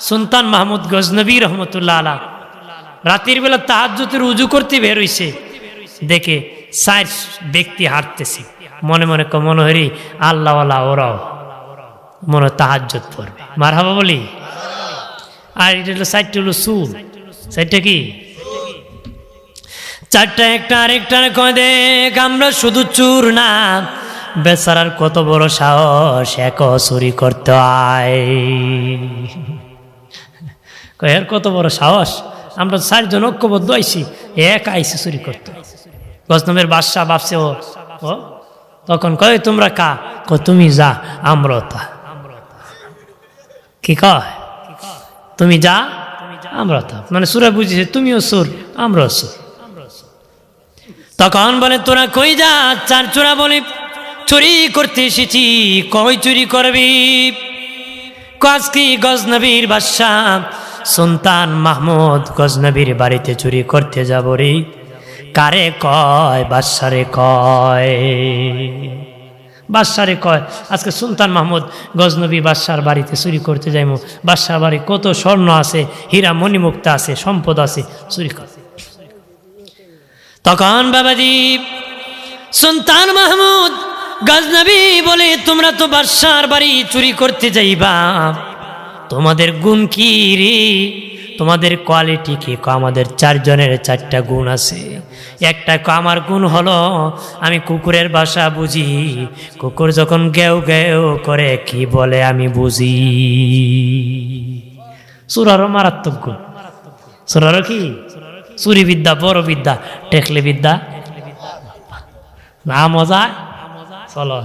সুলতান মাহমুদ গজনবী রহমতুল্লাহ আলা। রাতের বেলা তাহাজ্জুতের উজু করতে বের হইছে। দেখে চার ব্যক্তি হাঁটতেছে। মনে মনে মনে হরি আল্লাহওয়ালা ওরাও মনে তাহাজ্জুত পড়বে। মার হাবা বলি। আর এটা হলো সাইডটা হলো সুর সাইডটা কি? চারটা একটা আরেকটা কয়, দেখ, আমরা শুধু চুর না। বেচারার কত বড় সাহস, এক চুরি করতে কয় এর কত বড় সাহস? আমরা চারজন ঐক্যবদ্ধ আইসি এক আইসি চুরি করতে। গজনমের বাদশাহ বাপসে ও ও? তখন কয় তোমরা কা? ক তুমি যা আমরা তা। কি কয়? তুমি যা আমরা তা। মানে সুরা বুঝেছে, তুমিও সুর, আমরাও সুর। তখন বলে, তোরা কই যা? চার চোরা বলে, চুরি করতে এসেছি, কই চুরি করবি? কাজ কি গজনবীর বাদশাহ সুলতান মাহমুদ গজনবীর বাড়িতে চুরি করতে যাব রে। কারে কয়, বাদশারে কয়? বাদশারে কয়, আজকে সুলতান মাহমুদ গজনবী বাদশার বাড়িতে চুরি করতে যাইমু। বাদশার বাড়ি কত স্বর্ণ আছে, হীরা মণিমুক্তা আছে, সম্পদ আছে, চুরি কর। তখন বাবাজি, সুলতান মাহমুদ গজনবী বলে, তোমরা তো বাদশার বাড়ি চুরি করতে যাইবা। তোমাদের গুণ কি রে? তোমাদের কোয়ালিটি কি? আমাদের চারজনের চারটা গুণ আছে। একটা আমার গুণ হলো, আমি কুকুরের ভাষা বুঝি। কুকুর যখন গেও গেও করে, কি বলে আমি বুঝি। সুরারও মারাত্মক গুণ। সুরারও কি? চুরি বিদ্যা, বড় বিদ্যা, টেকলে বিদ্যা। না মজা চলো।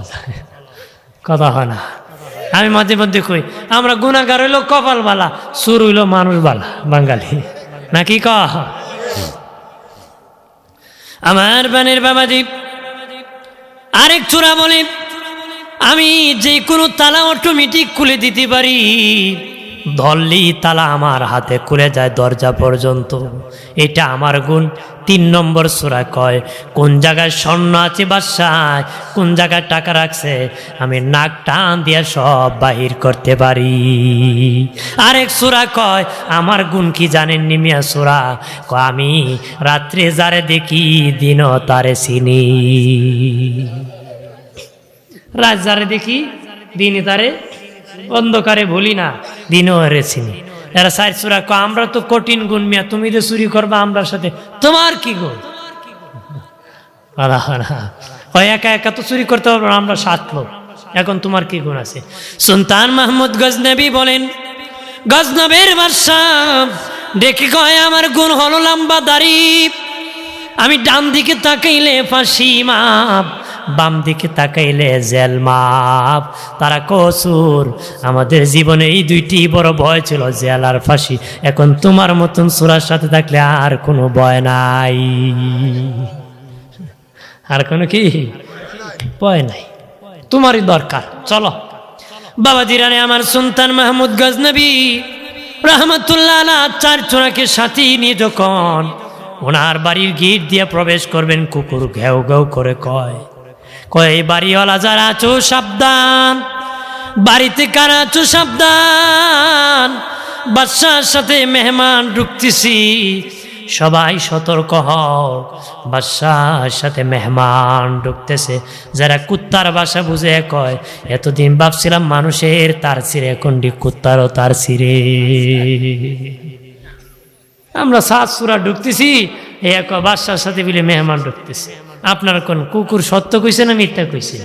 কথা হয় না। আমি মাঝে মধ্যে কই, আমরা গুণাগার হইল কপাল বালা, সুর হইল মানুষ বালা, বাঙালি। নাকি ক? আমার বানের বাবাজি, আরেক চূড়া বলে, আমি যে কোনো তালা অটোমেটিক খুলে দিতে পারি ধরলি তালা আমার হাতে খুলে যায় দরজা পর্যন্ত। এটা আমার গুণ তিন নম্বর সুরা কয়, কোন জায়গায় স্বর্ণ আছে বাসায় কোন জায়গায় টাকা রাখছে, আমি নাক টান দিয়ে সব বাহির করতে পারি। আরেক সুরা কয়, আমার গুণ কি জানেন নিমিয়া সুরা? কয়, আমি রাত্রে যারে দেখি দিন তারে চিনি। রাত যারে দেখি দিনে তারে অন্ধকারে ভুলি না, দিনও হেরে চিনি। এরা সাইড সুরা আমরা তো কঠিন গুণ মিয়া, তুমি যে চুরি করবা আমরার সাথে, তোমার কি গুণ। ওই একা একা তো চুরি করতে পারব আমরা সাত লোক। এখন তোমার কি গুণ আছে? সুলতান মাহমুদ গজনবী বলেন, গজনবের বাদশা ডেকে কয়, আমার গুণ হলো লম্বা দাড়ি। আমি ডান দিকে তাকাইলে ফাঁসি মাপ বাম দিকে তাকাইলে, জেল মাপ। তারা কসুর, আমাদের জীবনে এই দুইটি বড় ভয় ছিল, জেল আর ফাঁসি। এখন তোমার মতন সুরার সাথে থাকলে আর কোনো ভয় নাই। আর কোনো কি? ভয় নাই। তোমারই দরকার। চলো। বাবা জিরানে আমার সুলতান মাহমুদ গজনবী, রহমতুল্লাহ চার চোরাকে সাথে নিয়ে যখন ওনার বাড়ির গিট দিয়ে প্রবেশ করবেন, কুকুর ঘেউ ঘেউ করে কয় কয়, এই বাড়িওয়ালা যারা আছো, সাবধান। বাড়িতে কারা আছো, সাবধান। বাদশার সাথে মেহমান ঢুকতেছি। সবাই সতর্ক হও। বাদশার সাথে মেহমান ঢুকতেছে। যারা কুত্তার বাসা বুঝে কয়, এতদিন ভাবছিলাম মানুষের তার ছিঁড়ে এখনটি কুত্তারও তার ছিঁড়ে। আমরা সাত সুরা ঢুকতেছি। এক বাদশার সাথে মিলে মেহমান ঢুকতেছে। আপনার কোন কুকুর সত্য কইছে না মিথ্যা কইছে?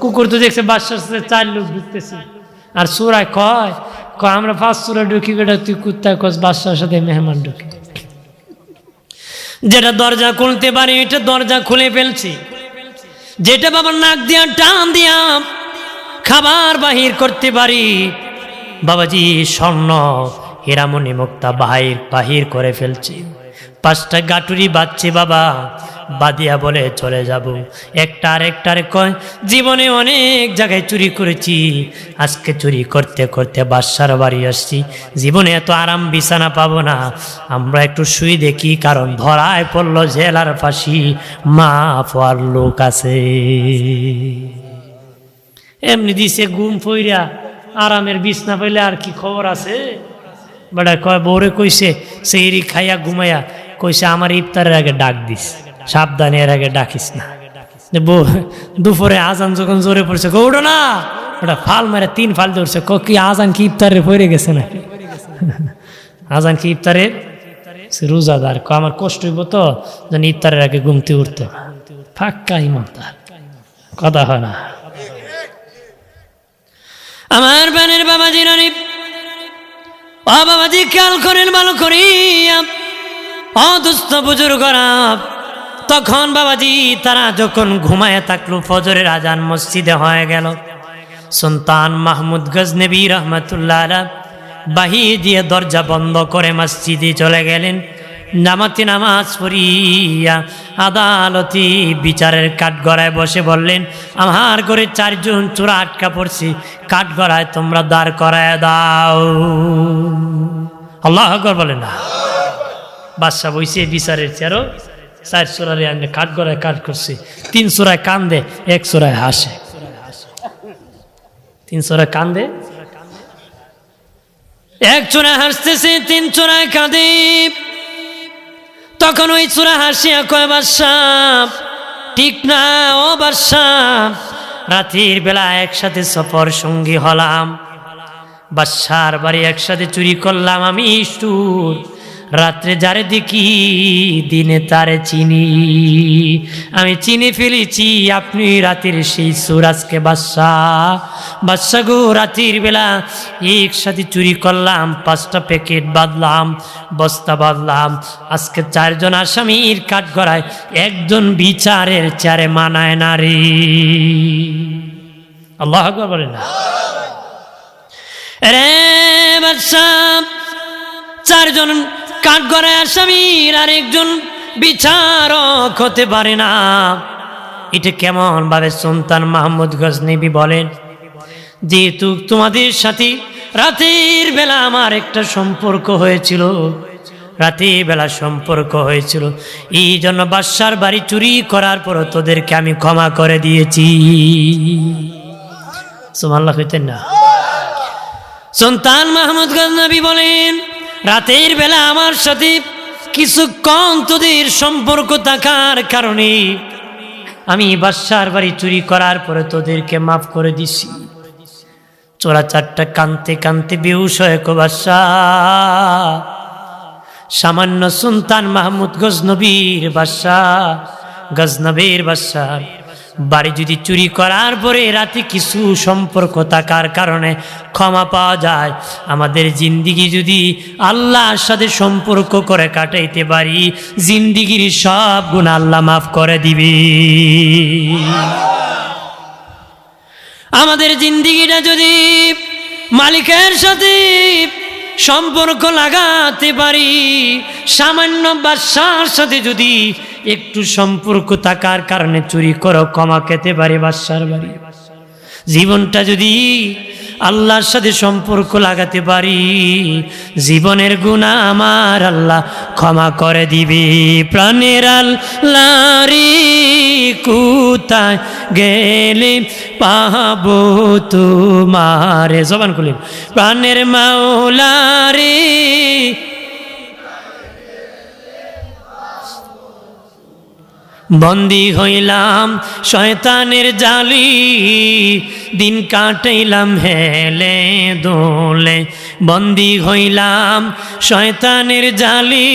কুকুর তো দেখছে বাদশার সাথে চার লোক ঢুকতেছে। আর সুরায় কয় কয়, আমরা পাঁচ সুরা ঢুকি বেটা তুই কুত্তা কস বাদশার সাথে মেহমান ঢুকি। যেটা দরজা খুলতে পারি, এটা দরজা খুলে ফেলছি। যেটা বাবার নাক দিয়া, টান দিয়া খাবার বাহির করতে পারি, বাবাজি স্বর্ণ হীরামণি মুক্তা বাহির বাহির করে ফেলছি। পাঁচটা গাটুরি বাচ্চে বাবা বাদিয়া বলে চলে যাব। একটা আর একটারে কয়, জীবনে অনেক জায়গায় চুরি করেছি। আজকে চুরি করতে করতে বাসার বাড়ি আসছি। জীবনে এত আরাম বিছানা পাবো না। আমরা একটু শুই দেখি, কারণ ধরায় পড়ল জেলার ফাঁসি। মা পাওয়ার লোক আছে। এমনি দিছে ঘুম ফইরা, আরামের বিছনা পাইলে আর কি খবর আছে? বেটা কয় বৌরে কইছে, সেইরি খাইয়া ঘুমাইয়া, কইছে, আমার ইফতারের আগে ডাক দিস সাবধানে এর আগে ডাকিস না। দুপুরে আজান যখন জোরে পড়ছে উঠো না। ওটা ফাল মারে তিন ফাল ধরছে, ক আজান কি ইফতারে পড়ে গেছে না? আজান কি ইফতারের সে রোজাদার আমার কষ্ট হইব তো, যেন ইফতারের আগে ঘুমতে উঠতো ফাক্কা ইমানদার, কথা হয় না। আমার বানের বাবাজি রানী ও বাবাজি খেয়াল করেন ভালো করিয়া ও দুস্থ বুজুর্গরা তখন বাবাজি, তারা যখন ঘুমায় থাকল, ফজরের আজান মসজিদে হয়ে গেল। সুলতান মাহমুদ গজনবী রহমতুল্লাহ বাহির দিয়ে দরজা বন্ধ করে মসজিদে চলে গেলেন। নামাতি নামাজ পড়িয়া আদালতি বিচারের কাঠগড়ায় বসে বললেন, আমার ঘরে চারজন চোরা আটকা পড়ছি, কাঠগড়ায় তোমরা দাঁড় করায় দাও। আল্লাহ বলে না। বাদশা বইছে বিচারের চেয়ারও। চার চোরারে আমি কাঠ গড়ায় কাঠ করছি। তিন চোরায় কান্দে, এক চোরায় হাসে। তিন চোরায় কান্দে। এক চোরায় হাসতেছে, তিন চোরায় কাঁদে। তখন ওই চোরা হাসিয়া কয়, বাদশাহ, ঠিক না, ও বাদশাহ, রাতের বেলা একসাথে সফর সঙ্গী হলাম। বাদশার বাড়ি একসাথে চুরি করলাম আমি ইস্টুর রাত্রে যারে দেখি, দিনে তারে চিনি। আমি চিনি ফেলেছি, আপনি রাতের সেই সুরাজকে বাদশা বাদশা গো, রাতের বেলা একসাথে চুরি করলাম, পাঁচটা প্যাকেট বাঁধলাম, বস্তা বাঁধলাম। আজকে চারজন আসামির কাঠ গড়ায় একজন বিচারের চারে মানায় না রে। আল্লাহ বলে না। রে বাদশাহ, চারজন কাঠগড়ে আসামির আর একজন বিচারক হতে পারে না। এটা কেমন ভাবে সুলতান মাহমুদ গজনবী বলেন? যেহেতু তোমাদের সাথে রাতের বেলা আমার একটা সম্পর্ক হয়েছিল, রাতের বেলা সম্পর্ক হয়েছিল। এই জন্য বাদশার বাড়ি চুরি করার পর তোদেরকে আমি ক্ষমা করে দিয়েছি। সুমাল্লাহ হইতেন না। সুলতান মাহমুদ গজনবী বলেন রাতের বেলা আমার সাথে কিছুক্ষণ তোদের সম্পর্ক থাকার কারণে আমি বাদশার বাড়ি চুরি করার পরে তোদেরকে মাফ করে দিছি। চোরা চারটা কানতে কানতে বেউস হয়ে সামান্য সুলতান মাহমুদ গজনবীর বাদশাহ গজনবীর বাদশাহ বাড়ি যদি চুরি করার পরে রাতে কিছু সম্পর্ক থাকার কারণে ক্ষমা পাওয়া যায়। আমাদের জিন্দিগি যদি আল্লাহর সাথে সম্পর্ক করে কাটাইতে পারি, জিন্দিগির সব গুণ আল্লাহ মাফ করে দিবে। আমাদের জিন্দিগিটা যদি মালিকের সাথে সম্পর্ক লাগাতে পারি, সামান্য বাদশার সাথে যদি একটু সম্পর্ক থাকার কারণে চুরি করো, ক্ষমা খেতে পারি বাদশার বাড়ি। জীবনটা যদি আল্লাহর সাথে সম্পর্ক লাগাতে পারি, জীবনের গুণা আমার আল্লাহ ক্ষমা করে দিবি। প্রাণের আল্লাহরি কোথায় গেলে পাবো তোমারে। জবান খুলি প্রাণের মাওলারে বন্দি হইলাম শয়তানের জালি। দিন কাটাইলাম হেলে দোলে। বন্দি হইলাম শয়তানের জালি।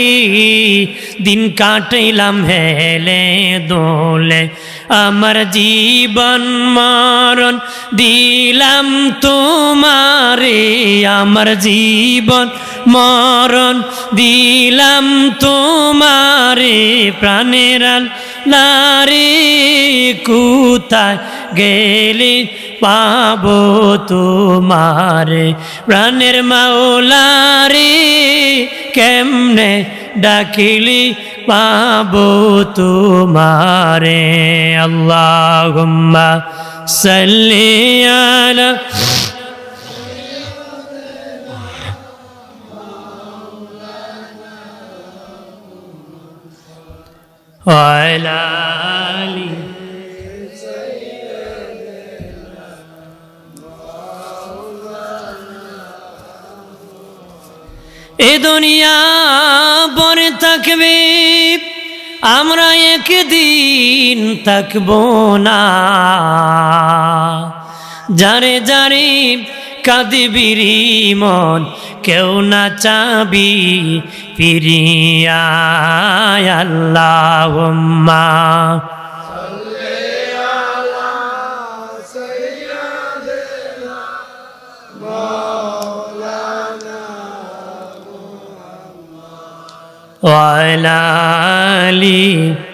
দিন কাটাইলাম হেলে দোলে। আমার জীবন মরণ দিলাম তোমারে। আমার জীবন মরণ দিলাম তোমারে। প্রাণের নারে কোথায় গেলে পাবো তোমারে? প্রাণের মাওলারে কেমনে ডাকিলি পাবো তোমারে? আল্লাহ সাল্লি وعلى آله এ দুনিয়া পরে থাকবে আমরা একদিন থাকব না যারে যারে কাঁদিবিরি মন কেউ না চাবি ফিরিয়া আল্লাহ وعلى آله